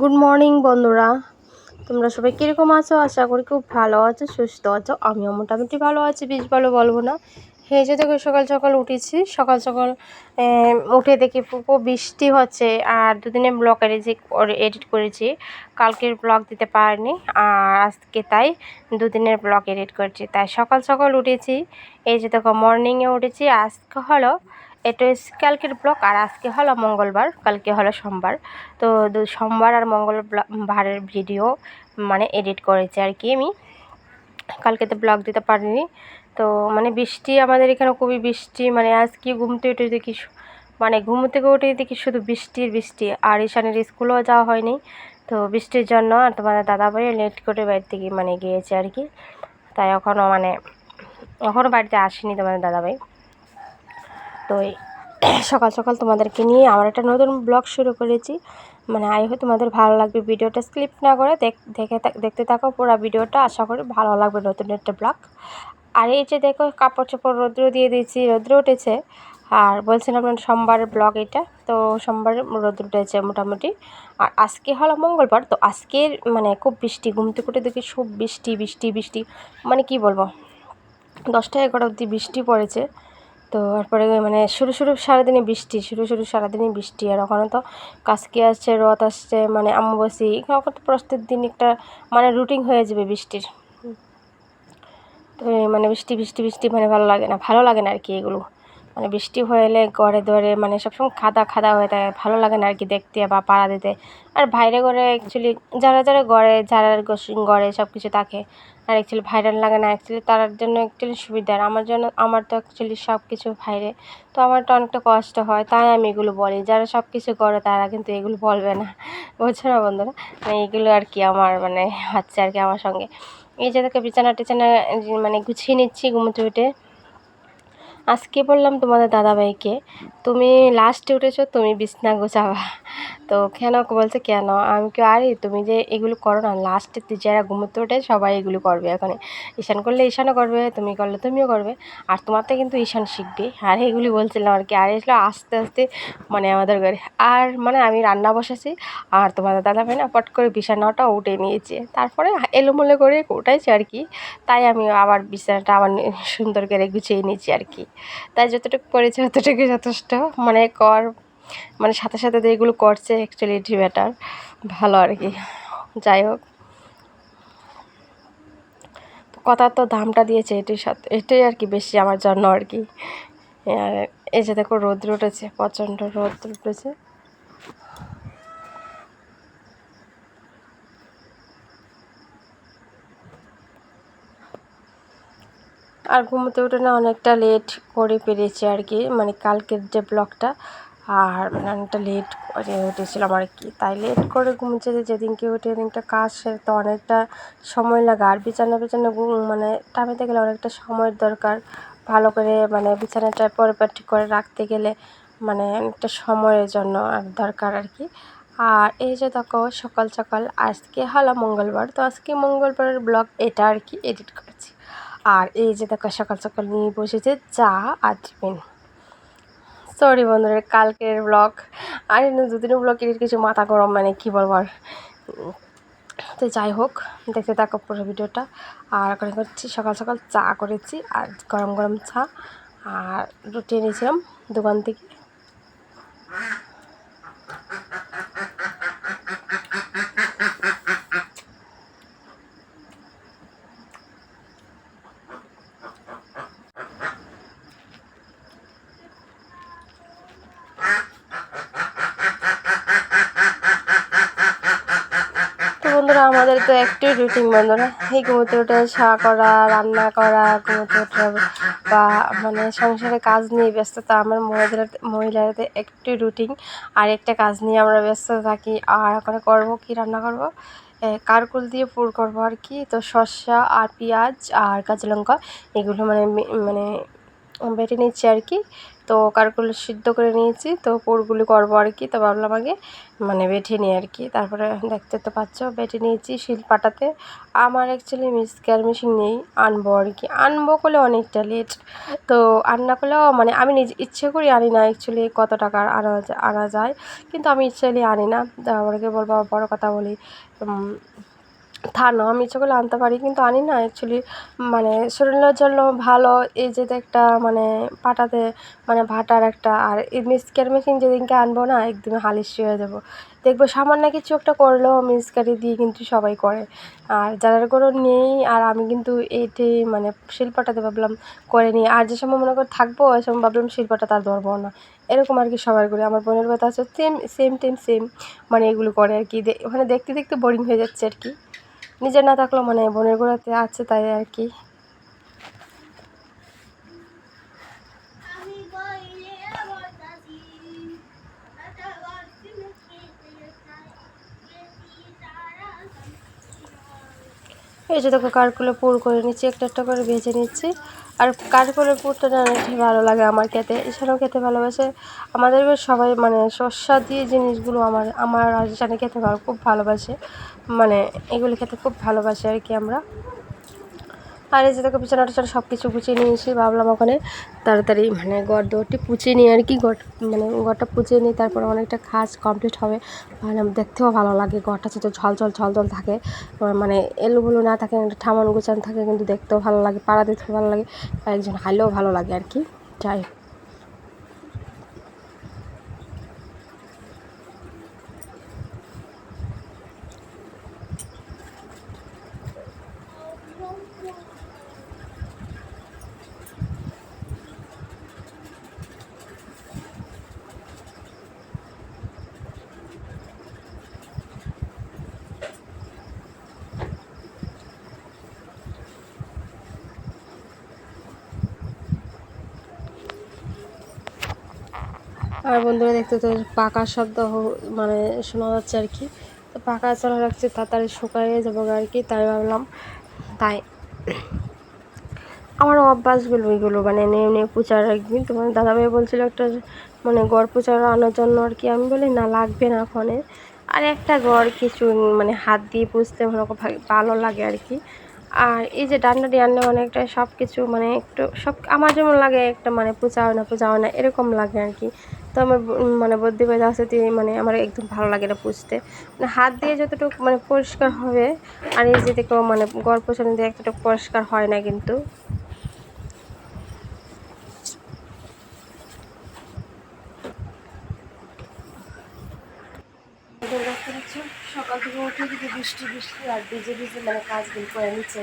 Good morning বন্ধুরা। তোমরা সবাই কীরকম আছো? আশা করি খুব ভালো আছো, সুস্থ আছো। আমিও মোটামুটি ভালো আছি, বেশ ভালো বলব না। যে দেখো সকাল সকাল উঠেছি। সকাল সকাল উঠে দেখি পুপো বৃষ্টি হচ্ছে। আর দুদিনে ব্লগ এডিট এডিট করেছি। কালকের ব্লগ দিতে পারিনি। আর আজকে তাই দুদিনের ব্লগ এডিট করছি। তাই সকাল সকাল উঠেছি। এই যে দেখো মর্নিংয়ে উঠেছি। আজকে হলো এটা কালকের ব্লক আর আজকে হলো মঙ্গলবার, কালকে হলো সোমবার। তো সোমবার আর মঙ্গলবারের ভিডিও মানে এডিট করেছি আর কি আমি। কালকে তো ব্লগ দিতে পারিনি। তো মানে বৃষ্টি, আমাদের এখানে খুবই বৃষ্টি মানে আজকে ঘুমতে উঠে দেখি মানে ঘুম থেকে উঠে দেখি শুধু বৃষ্টির বৃষ্টি। আর ঈশানের স্কুলেও যাওয়া হয়নি। তো বৃষ্টির জন্য আর তোমাদের দাদাভাই লেট করে বাড়ি থেকে মানে গিয়েছে আর কি। তাই এখনও মানে এখনও বাড়িতে আসেনি তোমাদের দাদাভাই। তো সকাল সকাল তোমাদেরকে নিয়ে আমার একটা নতুন ব্লগ শুরু করেছি। মানে আই হয় তোমাদের ভালো লাগবে ভিডিওটা স্ক্লিপ না করে দেখে দেখতে থাকো পুরো ভিডিওটা। আশা করি ভালো লাগবে নতুন একটা ব্লগ। আর এই যে দেখো কাপড় চোপড় রৌদ্র দিয়ে দিয়েছি, রৌদ্র উঠেছে। আর বলছিলাম সোমবারের ব্লগ এটা, তো সোমবার রৌদ্র উঠেছে মোটামুটি। আর আজকে হলো মঙ্গলবার, তো আজকের মানে খুব বৃষ্টি ঘুমতে কুটে দেখি খুব বৃষ্টি বৃষ্টি বৃষ্টি। মানে কি বলব, দশটা এগারো অবধি বৃষ্টি পড়েছে। তো তারপরে মানে শুরু শুরু সারাদিনই বৃষ্টি, শুরু শুরু সারাদিনই বৃষ্টি। আর ওখানে তো কাজকি আসছে, রথ আসছে মানে অমাবস্যী ওখানে তো দিন একটা মানে রুটিন হয়ে যাবে বৃষ্টির। তো মানে বৃষ্টি বৃষ্টি বৃষ্টি মানে ভালো লাগে না, ভালো লাগে না আর কি এগুলো। মানে বৃষ্টি হয়ে ঘরে ধরে মানে সবসময় খাদা খাদা হয়ে থাকে, ভালো লাগে না আর কি দেখতে বা পাড়া দিতে। আর বাইরে ঘরে অ্যাকচুয়ালি যারা যারা ঘরে যারা ঘরে সব কিছু থাকে আর অ্যাকচুয়ালি ভাইরাল লাগে না অ্যাকচুয়ালি তার জন্য অ্যাকচুয়ালি সুবিধার। আমার জন্য, আমার তো অ্যাকচুয়ালি সব কিছু ভাইরে তো আমার তো অনেকটা কষ্ট হয়, তাই আমি এগুলো বলি। যারা সব কিছু করে তারা কিন্তু এগুলো বলবে না। বুঝছ না বন্ধুরা? মানে এগুলো আর কি আমার মানে হচ্ছে আর কি আমার সঙ্গে। এই যে তাকে বিছানা টিছানা মানে গুছিয়ে নিচ্ছি ঘুমোতে উঠে। আজকে বললাম তোমাদের দাদাভাইকে, তুমি লাস্টে উঠেছো, তুমি বিছনা গোছাবা। তো কেন বলছে, কেন? আমি কেউ আরে তুমি যে এগুলো করো না লাস্টে যারা ঘুমোতে ওঠে, সবাই এগুলো করবে এখন ঈশান করলে ঈশানও করবে, তুমি করলে তুমিও করবে। আর তোমার তো কিন্তু ঈশান শিখবে আর এগুলি বলছিলাম আর কি, আর এসলো আস্তে আস্তে মানে আমাদের ঘরে। আর মানে আমি রান্না বসেছি, আর তোমাদের দাদা ভাই না পট করে বিছানাটা উঠে নিয়েছে। তারপরে এলোমেলো করে উঠাইছে আর কি। তাই আমি আবার বিছানাটা আবার সুন্দর করে গুছিয়ে নিয়েছি আর কি। তাই যতটুকু করেছে ততটুকু যথেষ্ট। মানে কর মানে সাথে সাথে তো এগুলো করছে অ্যাকচুয়ালি এটি ব্যাটার ভালো আর কি। যাই হোক। কথা তো দামটা দিয়েছে এটির সাথে, এটাই আর কি বেশি আমার জন্য আর কি। আর এই যে দেখো রোদ্র উঠেছে, প্রচণ্ড রোদ্র উঠেছে। আর ঘুমোতে উঠে না অনেকটা লেট করে পেরেছি আর কি। মানে কালকের যে ব্লগটা আর মানে অনেকটা লেট করে উঠেছিলাম আর কি তাই লেট করে ঘুমোচ্ছে যেদিনকে উঠে এদিনটা কাজ সেরতে অনেকটা সময় লাগে। আর বিছানা বিছানা মানে টামিতে গেলে অনেকটা সময়ের দরকার। ভালো করে মানে বিছানাটা পরিপাটি করে রাখতে গেলে মানে অনেকটা সময়ের জন্য আর দরকার আর কি। আর এই যে দেখো, সকাল সকাল আজকে হলো মঙ্গলবার। তো আজকে মঙ্গলবারের ব্লগ এটা আর কি এডিট করেছি। আর এই যে দেখো, সকাল সকাল নিয়ে বসেছে চা আর টিফিন। সরি বন্ধুরা, কালকের ব্লগ আর দুদিনের ব্লগের কিছু মাথা গরম মানে কী বলব আর। তো যাই হোক, দেখতে থাকো পুরো ভিডিওটা। আর ওখানে করছি, সকাল সকাল চা করেছি আর গরম গরম চা। আর রুটি এনেছিলাম দোকান থেকে। আমাদের তো একটাই রুটিন বন্ধুরা এই ঘুমোতে উঠে চা করা, রান্না করা, ঘুমোতে উঠে বা মানে সংসারে কাজ নিয়ে ব্যস্ততা আমার মহিলাদের মহিলাদের একটি রুটিন আর একটা কাজ নিয়ে আমরা ব্যস্ত থাকি, আর ওখানে করব কি রান্না করব? কারকুল দিয়ে পুর করব আর কি। তো শসা আর পেঁয়াজ আর কাঁচা লঙ্কা, এগুলো মানে মানে বেটে নিচ্ছি আর কি। তো কারগুলো সিদ্ধ করে নিয়েছি, তো পুরগুলি করব আর কি। তো ভাবলাম আগে মানে বেটে নিই আর কি। তারপরে দেখতে তো পাচ্ছ, বেটে নিয়েছি শিলপাটাতে। আমার অ্যাকচুয়ালি মিক্সচার মেশিন নেই, আনব আর কি। আনব করলে অনেকটা লেট তো আন্না করলেও মানে আমি নিজে ইচ্ছে করি আনি না অ্যাকচুয়ালি কত টাকা আনা আনা যায়। কিন্তু আমি ইচ্ছালি আনি না। আমাকে বলব বড় কথা বলি। তা না, আমি ইচ্ছে করলে আনতে পারি, কিন্তু আনি না অ্যাকচুয়ালি মানে শরীরের জন্য ভালো, এই যে একটা মানে পাটাতে মানে ভাটার একটা, আর এই মিক্সচার মেশিন যেদিনকে আনব না, একদমই হালিশি হয়ে যাব। দেখব সামান্য কিছু একটা করলেও মিক্সকারি দিয়ে কিন্তু সবাই করে। আর যারা কোনো নেই, আর আমি কিন্তু এইটি মানে শিল্পটাতে ভাবলাম করে নিই। আর যে সময় মনে করে থাকব, ওই সময় ভাবলাম শিল্পটা তার ধরবো না। এরকম আর কি সবাই করে। আমার বোনের কথা আছে সেম সেম টেম সেম মানে এগুলো করে আর কি। ওখানে দেখতে দেখতে বোরিং হয়ে যাচ্ছে আর কি। নিজের না থাকলেও মানে বোনের গোড়াতে আছে তাই আর কি। এই যে দেখো কাঠগুলো পুর করে নিচ্ছি, একটা একটা করে ভেজে নিচ্ছি। আর কারকুলের পুরটা না ভালো লাগে আমার খেতে। এছাড়াও খেতে ভালোবাসে। আমাদের সবাই মানে শস্যা দিয়ে জিনিসগুলো আমার আমার রাজস্থানে খেতে খুব ভালোবাসে। মানে এগুলো খেতে খুব ভালোবাসে আর কি আমরা। আর এই যে দেখো বিছানা সব কিছু পুচিয়ে নিয়ে এসে ভাবলাম ওখানে তাড়াতাড়ি মানে গড় দৌড়টি পুচিয়ে নিই আর কি গড় মানে গড়টা পুচিয়ে নিই, তারপর অনেকটা কাজ কমপ্লিট হবে। মানে দেখতেও ভালো লাগে গড়টা যাতে ঝল ঝল ঝল ঝল থাকে মানে এলোগুলো না থাকে ঠামান গুছান থাকে, কিন্তু দেখতেও ভালো লাগে, পাড়া দেখতেও ভালো লাগে একজন হাইলেও ভালো লাগে আর কি, যাই আর বন্ধুরা দেখতে তো পাকা শব্দ মানে শোনা যাচ্ছে আর কি। তো পাকা চলা রাখছে তাড়াতাড়ি শুকাইয়ে যাব আর কি, তাই ভাবলাম, তাই। আমার অভ্যাসগুলো ওইগুলো মানে নিয়ে নিয়ে পুচার রাখবি তোমার দাদাভাই বলছিল একটা মানে গড় পুচার আনার জন্য আর কি। আমি বলি, না, লাগবে না ফোনে। আর একটা গড় কিছু মানে হাত দিয়ে পুষতে মনে ভালো লাগে আর কি। আর এই যে ডান্ডাটি আনলে অনেকটা সব কিছু মানে একটু সব, আমার যেমন লাগে একটা মানে পূজা হয় না পূজা হয় না এরকম লাগে আর কি। তো আমার মানে বুদ্ধি পেয়ে আছে মানে আমার একদম ভালো লাগে না পুষতে। মানে হাত দিয়ে যতটুকু মানে পরিষ্কার হবে, আর এই যে দেখো মানে গল্প পোছানো দিয়ে এতটুকু পরিষ্কার হয় না কিন্তু। সকাল থেকে উঠে দিকে বৃষ্টি বৃষ্টি আর ভিজে ভিজে মানে কাজগুলো করে নিচ্ছে,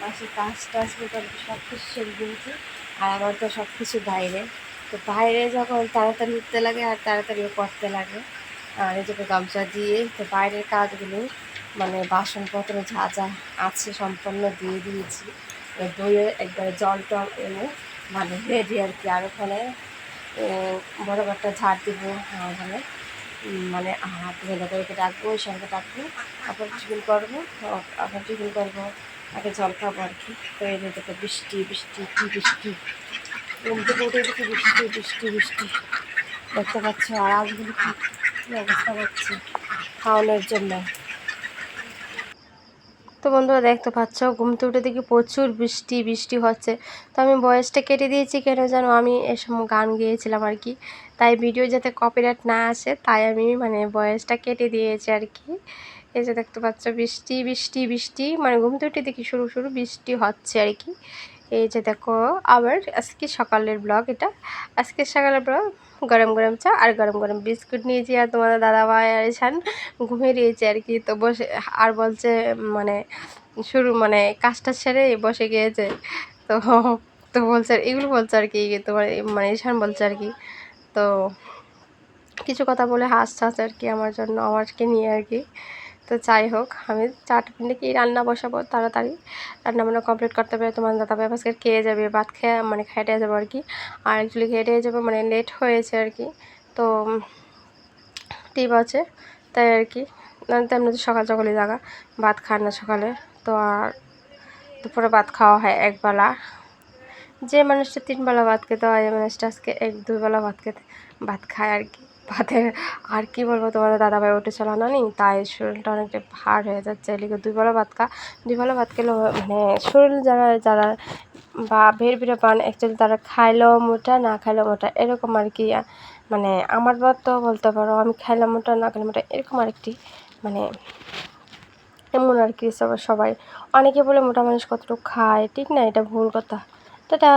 বাসে কাজ টাজগুলো সব কিছু সেরে দিয়েছি আর আমার তো সব কিছু বাইরে। তো বাইরে যখন তাড়াতাড়ি উঠতে লাগে আর তাড়াতাড়িও করতে লাগে আর যে গামছা দিয়ে, তো বাইরের কাজগুলো মানে বাসনপত্র যা যা আছে সম্পন্ন দিয়ে দিয়েছি। দইয়ে একবারে জল টল এনে মানে রেডি আর কি। আর ওখানে বড় একটা ঝাড় দিব ওখানে। মানে হাত ভেঙে করে ডাকবো, ওই সঙ্গে ডাকবো। আবার টিফিন করব আবার টিফিন করব আগে জল খাব আর কি। তো এই বৃষ্টি বৃষ্টি, কী বৃষ্টি। থেকে উঠে দেখি বৃষ্টি বৃষ্টি বৃষ্টি। দেখতে পাচ্ছ আর আজগুলো অবস্থা করছে খাওয়ানোর জন্য। তো বন্ধুরা দেখতে পাচ্ছ ঘুমতে উঠে দেখি প্রচুর বৃষ্টি বৃষ্টি হচ্ছে। তো আমি বয়সটা কেটে দিয়েছি, কেন যেন আমি এসব গান গিয়েছিলাম আর কি। তাই ভিডিও যাতে কপিরাইট না আসে, তাই আমি মানে বয়সটা কেটে দিয়েছি আর কি। এই যে দেখতে পাচ্ছ, বৃষ্টি বৃষ্টি বৃষ্টি। মানে ঘুমতে উঠে দেখি শুরু শুরু বৃষ্টি হচ্ছে আর কি। এই যে দেখো, আবার আজকে সকালের ব্লগ এটা। আজকে সকালের ব্লগ গরম গরম চা আর গরম গরম বিস্কুট নিয়েছি আর তোমাদের দাদা ভাই আর ছান ঘুমিয়ে দিয়েছে আর কি। তো বসে, আর বলছে মানে শুরু মানে কাজটা সেরে বসে গিয়েছে। তো তো বলছে, এগুলো বলছে আর কি তোমার মানে ঈশান বলছে আর কি। তো কিছু কথা বলে হাসছে আর কি আমার জন্য আমাকে নিয়ে আর কি। তো যাই হোক, আমি চারটে পিন্ডে কি রান্না বসাবো তাড়াতাড়ি? রান্না বান্না কমপ্লিট করতে পারে তোমার দাদা ভাই আজকে খেয়ে যাবে, ভাত খেয়ে মানে খেয়ে খেটে যাব আর কি। আর অ্যাকচুয়ালি খেটে যাব মানে লেট হয়েছে আর কি। তো টিপ আছে তাই আর কি। তেমনি তো সকাল সকালে জাগা, ভাত খায় না সকালে। তো আর দুপুরে ভাত খাওয়া হয় একবেলা যে মানুষটা তিন বেলা ভাত খেতে হয় মানুষটা আজকে এক, দুই বেলা ভাত খেতে, ভাত খায় আর কি। ভাতের আর কি বলব তোমাদের দাদাভাই উঠে চালানো নি তাই শরীরটা অনেকটা ভার হয়ে যাচ্ছে। এদিকে দুই বেলা ভাত খা, দুই বেলা ভাত খেলে মানে শরীর যারা যারা বা বের বেরে পান অ্যাকচুয়ালি তারা খাইলেও মোটা, না খাইলেও মোটা, এরকম আর কি মানে আমার তো বলতে পারো, আমি খাইলাম মোটা, না খাইলাম মোটা, এরকম আরেকটি মানে এমন আর কি সবাই। অনেকে বলে মোটা মানুষ কতটুকু খায়, ঠিক না, এটা ভুল কথা। টাটা!